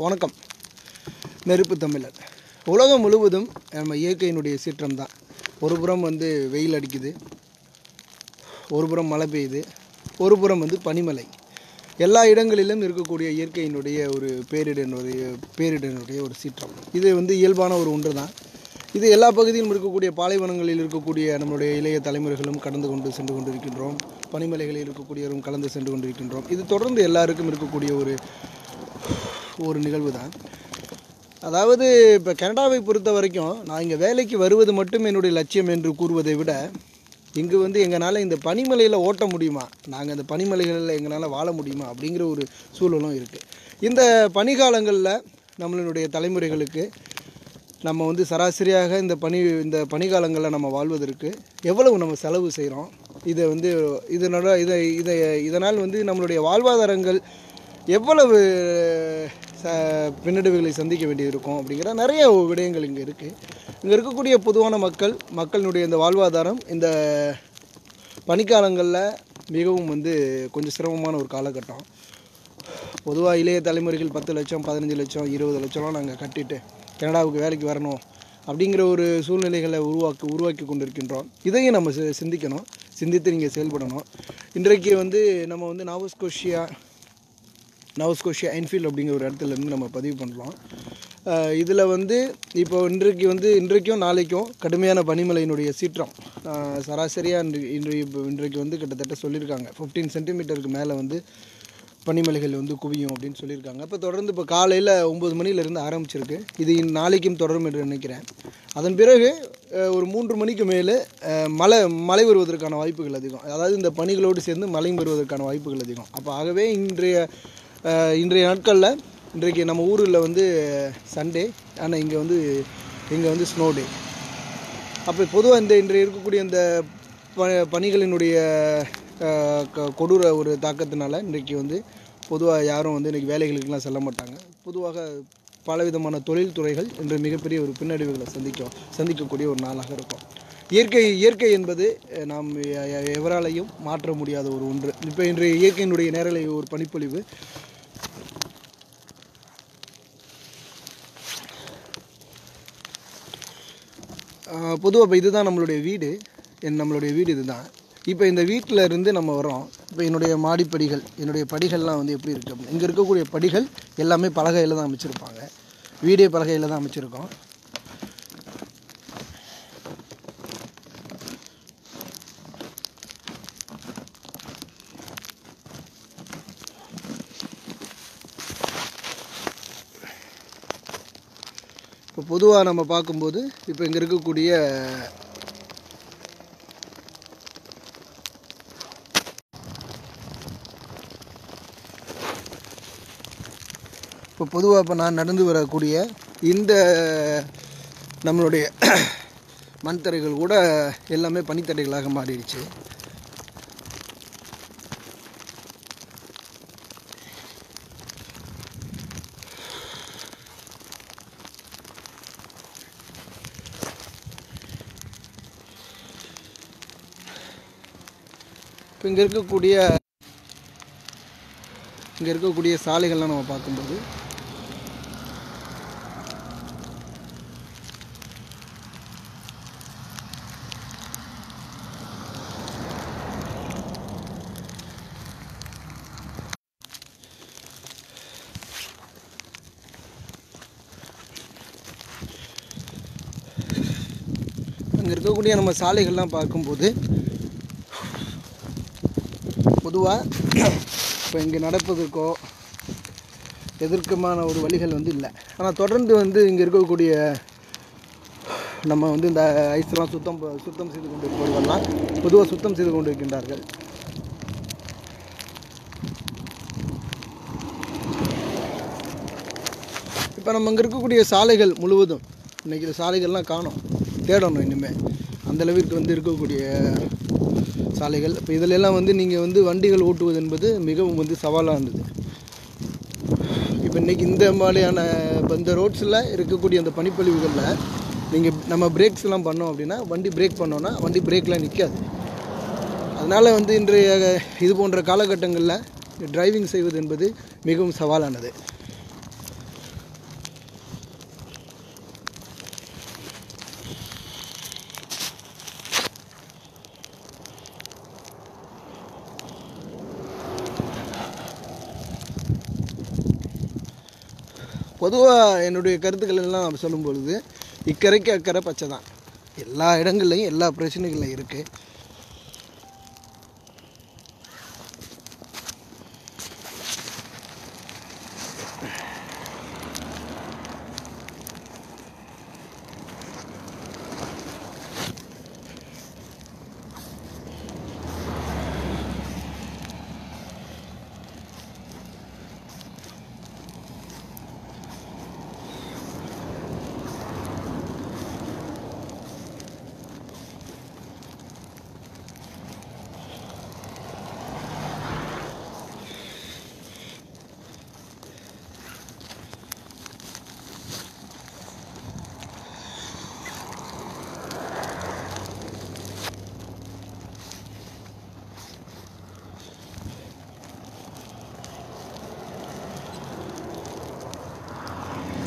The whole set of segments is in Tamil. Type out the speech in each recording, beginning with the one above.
வணக்கம். நெருப்பு தமிழர். உலகம் முழுவதும் நம்ம இயற்கையினுடைய சீற்றம் தான். ஒரு புறம் வந்து வெயில் அடிக்குது. ஒரு புறம் மழை பெய்யுது. ஒரு புறம் வந்து பனிமலை. எல்லா இடங்களிலும் இருக்கக்கூடிய இயற்கையினுடைய ஒரு பேரிடனுடைய பேரிடனுடைய ஒரு சீற்றம். இது வந்து இயல்பான ஒரு ஒன்று தான். இது எல்லா பகுதியிலும் இருக்கக்கூடிய பாலைவனங்களில் இருக்கக்கூடிய நம்மளுடைய இளைய தலைமுறைகளும் கடந்து கொண்டு சென்று கொண்டிருக்கின்றோம். பனிமலைகளில் இருக்கக்கூடியவரும் கலந்து சென்று கொண்டிருக்கின்றோம். இது தொடர்ந்து எல்லாருக்கும் இருக்கக்கூடிய ஒரு ஒரு நிகழ்வு தான். அதாவது இப்போ கனடாவை பொறுத்த வரைக்கும் நான் இங்கே வேலைக்கு வருவது மட்டும் என்னுடைய லட்சியம் என்று கூறுவதை விட இங்கு வந்து எங்களால் இந்த பனிமலையில் ஓட்ட முடியுமா? நாங்கள் இந்த பனிமலைகளில் எங்களால் வாழ முடியுமா? அப்படிங்கிற ஒரு சூழலும் இருக்குது இந்த பனிகாலங்களில் நம்மளுடைய தலைமுறைகளுக்கு நம்ம வந்து சராசரியாக இந்த பனி இந்த பனிகாலங்களில் நம்ம வாழ்வதற்கு எவ்வளவு நம்ம செலவு செய்கிறோம் இதை வந்து இதனோட இதை இதை இதனால் வந்து நம்மளுடைய வாழ்வாதாரங்கள் எவ்வளவு ச பின்னடைவுகளை சந்திக்க வேண்டியிருக்கும் அப்படிங்கிற நிறைய விடயங்கள் இங்கே இருக்குது இங்கே இருக்கக்கூடிய பொதுவான மக்கள் மக்களினுடைய இந்த வாழ்வாதாரம் இந்த பனிக்காலங்களில் மிகவும் வந்து கொஞ்சம் சிரமமான ஒரு காலகட்டம். பொதுவாக இளைய தலைமுறைகள் பத்து லட்சம் பதினஞ்சு லட்சம் இருபது லட்சம்லாம் நாங்கள் கட்டிட்டு கனடாவுக்கு வேலைக்கு வரணும் அப்படிங்கிற ஒரு சூழ்நிலைகளை உருவாக்கி உருவாக்கி கொண்டிருக்கின்றோம். இதையும் நம்ம சி- சிந்திக்கணும். சிந்தித்து நீங்கள் செயல்படணும். இன்றைக்கு வந்து நம்ம வந்து நாவஸ்கோஷியா நவஸ்கோஷியா என்ஃபீல்டு அப்படிங்கிற ஒரு இடத்துல இருந்து நம்ம பதிவு பண்ணலாம் இதில் வந்து இப்போ இன்றைக்கு வந்து இன்றைக்கும் நாளைக்கும் கடுமையான பனிமலையினுடைய சீற்றம் சராசரியாக இன்று இன்று இப்போ இன்றைக்கு வந்து கிட்டத்தட்ட சொல்லியிருக்காங்க. ஃபிஃப்டீன் சென்டிமீட்டருக்கு மேலே வந்து பனிமலைகள் வந்து குவியும் அப்படின்னு சொல்லியிருக்காங்க. இப்போ தொடர்ந்து இப்போ காலையில் ஒம்பது மணிலேருந்து ஆரம்பிச்சிருக்கு. இது நாளைக்கும் தொடரும் என்று நினைக்கிறேன். அதன் பிறகு ஒரு மூன்று மணிக்கு மேலே மழை மழை வருவதற்கான வாய்ப்புகள் அதிகம். அதாவது இந்த பணிகளோடு சேர்ந்து மழை வருவதற்கான வாய்ப்புகள் அதிகம். அப்போ ஆகவே இன்றைய இன்றைய நாட்களில் இன்றைக்கு நம்ம ஊரில் வந்து சண்டே ஆனால் இங்கே வந்து இங்கே வந்து ஸ்னோ டே அப்போ பொதுவாக இந்த இன்றைய இருக்கக்கூடிய இந்த ப பணிகளினுடைய க- கொடூர ஒரு தாக்கத்தினால இன்றைக்கு வந்து பொதுவாக யாரும் வந்து இன்றைக்கி வேலைகளுக்கெல்லாம் செல்ல மாட்டாங்க. பொதுவாக பலவிதமான தொழில்துறைகள் இன்று மிகப்பெரிய ஒரு பின்னடைவுகளை சந்திக்கும் சந்திக்கக்கூடிய ஒரு நாளாக இருக்கும். இயற்கை இயற்கை என்பது நாம் எவராலையும் மாற்ற முடியாத ஒரு ஒன்று. இப்போ இன்றைய இயற்கையினுடைய நேரலை ஒரு பனிப்பொழிவு. பொதுவாக இப்போ இதுதான் நம்மளுடைய வீடு. என் நம்மளுடைய வீடு இதுதான். இப்போ இந்த வீட்டில் இருந்து நம்ம வரோம் இப்போ என்னுடைய மாடிப்படிகள் என்னுடைய படிகள்லாம் வந்து எப்படி இருக்குது இங்கே இருக்கக்கூடிய படிகள் எல்லாமே பலகையில் தான் அமைச்சிருப்பாங்க. வீடே பலகையில் தான் அமைச்சிருக்கோம். பொதுவாக நம்ம பார்க்கும்போது இப்போ இங்கே இருக்கக்கூடிய இப்போ பொதுவாக இப்போ நான் நடந்து வரக்கூடிய இந்த நம்மளுடைய மண் கூட எல்லாமே பனித்தடைகளாக மாறிடுச்சு. இப்போ இங்கே இருக்கக்கூடிய இங்கே இருக்கக்கூடிய சாலைகள்லாம் நம்ம பார்க்கும்போது அங்கே இருக்கக்கூடிய நம்ம சாலைகள்லாம் பார்க்கும்போது பொதுவாக இப்போ இங்கே நடப்பதற்கோ எதிர்க்கமான ஒரு வழிகள் வந்து இல்லை. ஆனால் தொடர்ந்து வந்து இங்கே இருக்கக்கூடிய நம்ம வந்து இந்த ஐஸ்லாம் சுத்தம் சுத்தம் செய்து கொண்டு இருப்பவர்கள்லாம் பொதுவாக சுத்தம் செய்து கொண்டு இருக்கின்றார்கள் இப்போ நம்ம இங்கே இருக்கக்கூடிய சாலைகள் முழுவதும் இன்றைக்கி சாலைகள்லாம் காணும் தேடணும் இனிமேல் அந்தளவிற்கு வந்து இருக்கக்கூடிய சாலைகள். இப்போ இதிலெல்லாம் வந்து நீங்கள் வந்து வண்டிகள் ஓட்டுவது என்பது மிகவும் வந்து சவாலாக இருந்தது இப்போ இன்றைக்கி இந்த மாதிரியான இப்போ இந்த ரோட்ஸில் இருக்கக்கூடிய அந்த பனிப்பொழிவுகளில் நீங்கள் நம்ம பிரேக்ஸ்லாம் பண்ணோம் அப்படின்னா வண்டி பிரேக் பண்ணோன்னா வண்டி பிரேக்லாம் நிற்காது அதனால் வந்து இன்றைய இது போன்ற காலகட்டங்களில் டிரைவிங் செய்வது என்பது மிகவும் சவாலானது. பொதுவாக என்னுடைய கருத்துக்கள் எல்லாம் சொல்லும் பொழுது இக்கரைக்கு அக்கறை பச்சை தான் எல்லா இடங்கள்லையும் எல்லா பிரச்சனைகளும் இருக்குது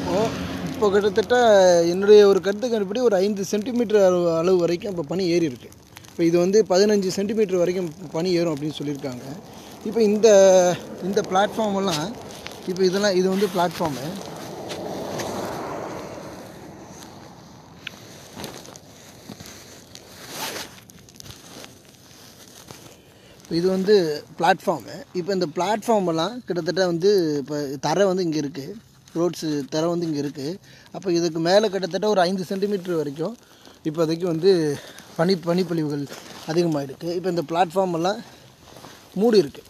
இப்போ இப்போ கிட்டத்தட்ட என்னுடைய ஒரு கருத்து கண்டுபிடி ஒரு ஐந்து சென்டிமீட்டர் அளவு அளவு வரைக்கும் இப்போ பனி ஏறி இருக்கு. இப்போ இது வந்து பதினஞ்சு சென்டிமீட்டர் வரைக்கும் பனி ஏறும் அப்படின்னு சொல்லியிருக்காங்க. இப்போ இந்த இந்த பிளாட்ஃபார்மெல்லாம் இப்போ இதெல்லாம் இது வந்து பிளாட்ஃபார்மு இது வந்து பிளாட்ஃபார்மு இப்போ இந்த பிளாட்ஃபார்மெல்லாம் கிட்டத்தட்ட வந்து இப்போ தரை வந்து இங்கே இருக்குது ரோட்ஸு தரம் வந்து இங்கே இருக்குது அப்போ இதுக்கு மேலே கிட்டத்தட்ட ஒரு ஐந்து சென்டிமீட்டர் வரைக்கும் இப்போதைக்கு வந்து பனி பனிப்பொழிவுகள் அதிகமாக இருக்குது இப்போ இந்த பிளாட்ஃபார்ம் எல்லாம் மூடி இருக்குது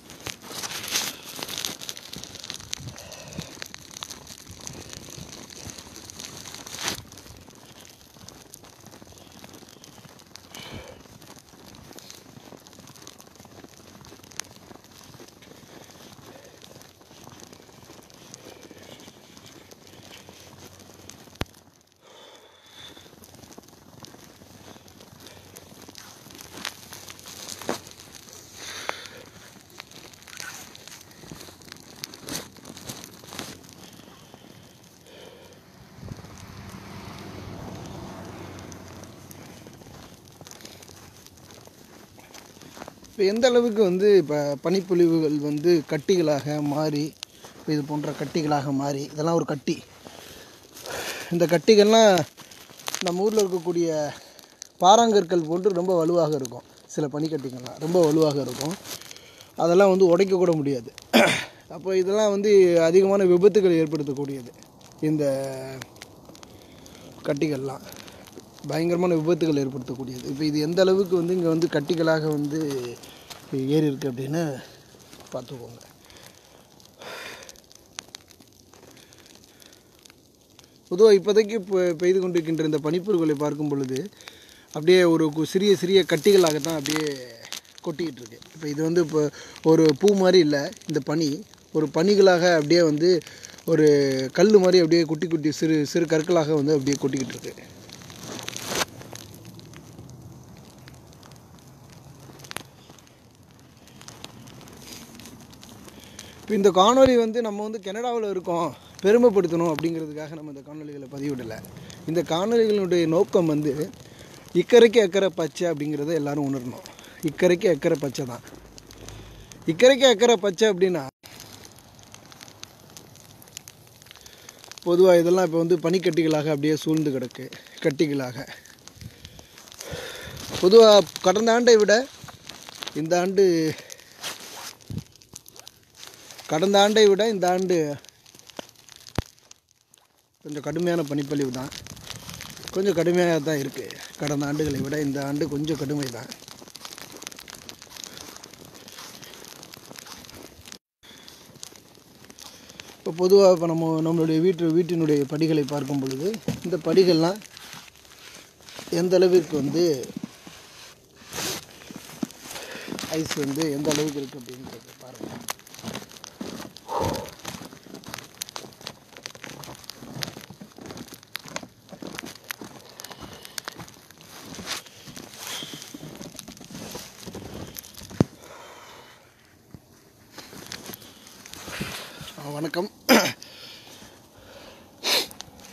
இப்போ எந்த அளவுக்கு வந்து இப்போ பனிப்பொழிவுகள் வந்து கட்டிகளாக மாறி இப்போ இது போன்ற கட்டிகளாக மாறி இதெல்லாம் ஒரு கட்டி. இந்த கட்டிகள்லாம் நம்ம ஊரில் இருக்கக்கூடிய பாறாங்கற்கள் போன்று ரொம்ப வலுவாக இருக்கும். சில பனிக்கட்டிகள்லாம் ரொம்ப வலுவாக இருக்கும். அதெல்லாம் வந்து உடைக்கக்கூட முடியாது. அப்போ இதெல்லாம் வந்து அதிகமான விபத்துகள் ஏற்படுத்தக்கூடியது இந்த கட்டிகள்லாம். பயங்கரமான விபத்துகள் ஏற்படுத்தக்கூடியது. இப்போ இது எந்த அளவுக்கு வந்து இங்கே வந்து கட்டிகளாக வந்து ஏறி இருக்கு அப்படின்னு பார்த்துக்கோங்க. பொதுவாக இப்போதைக்கு இப்போ பெய்து கொண்டிருக்கின்ற இந்த பனிப்பொருட்களை பார்க்கும் பொழுது அப்படியே ஒரு கு- சிறிய சிறிய கட்டிகளாக தான் அப்படியே கொட்டிக்கிட்டு இருக்கு இப்போ இது வந்து இப்போ ஒரு பூ மாதிரி இல்லை இந்த பனி. ஒரு பனிகளாக அப்படியே வந்து ஒரு கல் மாதிரி அப்படியே குட்டி குட்டி சிறு சிறு கற்களாக வந்து அப்படியே கொட்டிக்கிட்டு இருக்கு இப்போ இந்த காணொளி வந்து நம்ம வந்து கனடாவில் இருக்கோம். பெருமைப்படுத்தணும் அப்படிங்கிறதுக்காக நம்ம இந்த காணொலிகளை பதிவிடலை. இந்த காணொலிகளுடைய நோக்கம் வந்து இக்கரைக்கு அக்கறை பச்சை அப்படிங்கிறத எல்லாரும் உணரணும். இக்கரைக்கு அக்கறை பச்சை தான். இக்கரைக்கு அக்கறை பச்சை அப்படின்னா பொதுவாக இதெல்லாம் இப்போ வந்து பனிக்கட்டிகளாக அப்படியே சூழ்ந்து கிடக்கு. கட்டிகளாக. பொதுவாக கடந்த ஆண்டை விட இந்த ஆண்டு கடந்த ஆண்டை விட இந்த ஆண்டு கொஞ்சம் கடுமையான பனிப்பொழிவு தான். கொஞ்சம் கடுமையாக தான் இருக்குது கடந்த ஆண்டுகளை விட இந்த ஆண்டு கொஞ்சம் கடுமை தான் இப்போ பொதுவாக இப்போ நம்ம நம்மளுடைய வீட்டு வீட்டினுடைய படிகளை பார்க்கும் பொழுது இந்த படிகள்லாம் எந்த அளவிற்கு வந்து ஐஸ் வந்து எந்த அளவுக்கு இருக்குது அப்படின்றது. வணக்கம்.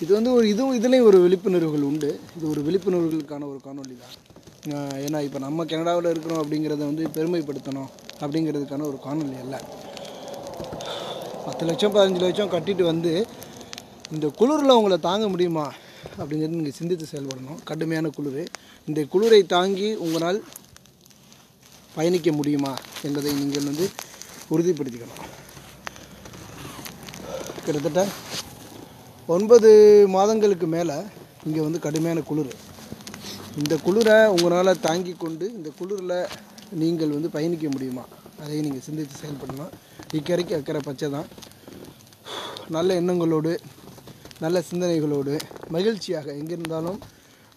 இது வந்து ஒரு இதுவும் இதுலேயும் ஒரு விழிப்புணர்வுகள் உண்டு. இது ஒரு விழிப்புணர்வுகளுக்கான ஒரு காணொளி தான் ஏன்னா இப்போ நம்ம கனடாவில் இருக்கிறோம் அப்படிங்கிறத வந்து பெருமைப்படுத்தணும் அப்படிங்கிறதுக்கான ஒரு காணொலி அல்ல. பத்து லட்சம் பதினஞ்சு லட்சம் கட்டிட்டு வந்து இந்த குளிரில் உங்களை தாங்க முடியுமா அப்படிங்கிறது நீங்கள் சிந்தித்து செயல்படணும். கடுமையான குளிர். இந்த குளிரை தாங்கி உங்களால் பயணிக்க முடியுமா என்பதை நீங்கள் வந்து உறுதிப்படுத்திக்கணும். கிட்டத்தட்ட ஒன்பது மாதங்களுக்கு மேலே இங்கே வந்து கடுமையான குளிர். இந்த குளிரை உங்களால் தாங்கி கொண்டு இந்த குளிரில் நீங்கள் வந்து பயணிக்க முடியுமா? அதை நீங்கள் சிந்தித்து செயல்படணும் இக்கரைக்கு அக்கறை பச்சை தான். நல்ல எண்ணங்களோடு நல்ல சிந்தனைகளோடு மகிழ்ச்சியாக எங்கிருந்தாலும்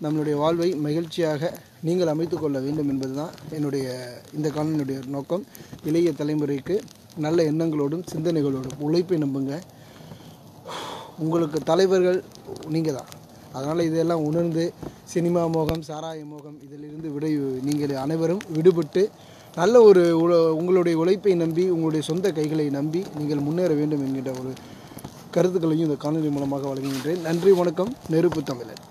நம்மளுடைய வாழ்வை மகிழ்ச்சியாக நீங்கள் அமைத்து கொள்ள வேண்டும் என்பது தான் என்னுடைய இந்த காலனுடைய நோக்கம். இளைய தலைமுறைக்கு நல்ல எண்ணங்களோடும் சிந்தனைகளோடும் உழைப்பை நம்புங்க. உங்களுக்கு தலைவர்கள் நீங்கள் தான் அதனால் இதெல்லாம் உணர்ந்து சினிமா மோகம் சாராய மோகம் இதிலிருந்து விடை நீங்கள் அனைவரும் விடுபட்டு நல்ல ஒரு உங்களுடைய உழைப்பை நம்பி உங்களுடைய சொந்த கைகளை நம்பி நீங்கள் முன்னேற வேண்டும் என்கின்ற ஒரு கருத்துக்களையும் இந்த காணொலி மூலமாக வழங்குகின்றேன். நன்றி வணக்கம். நெருப்பு தமிழன்.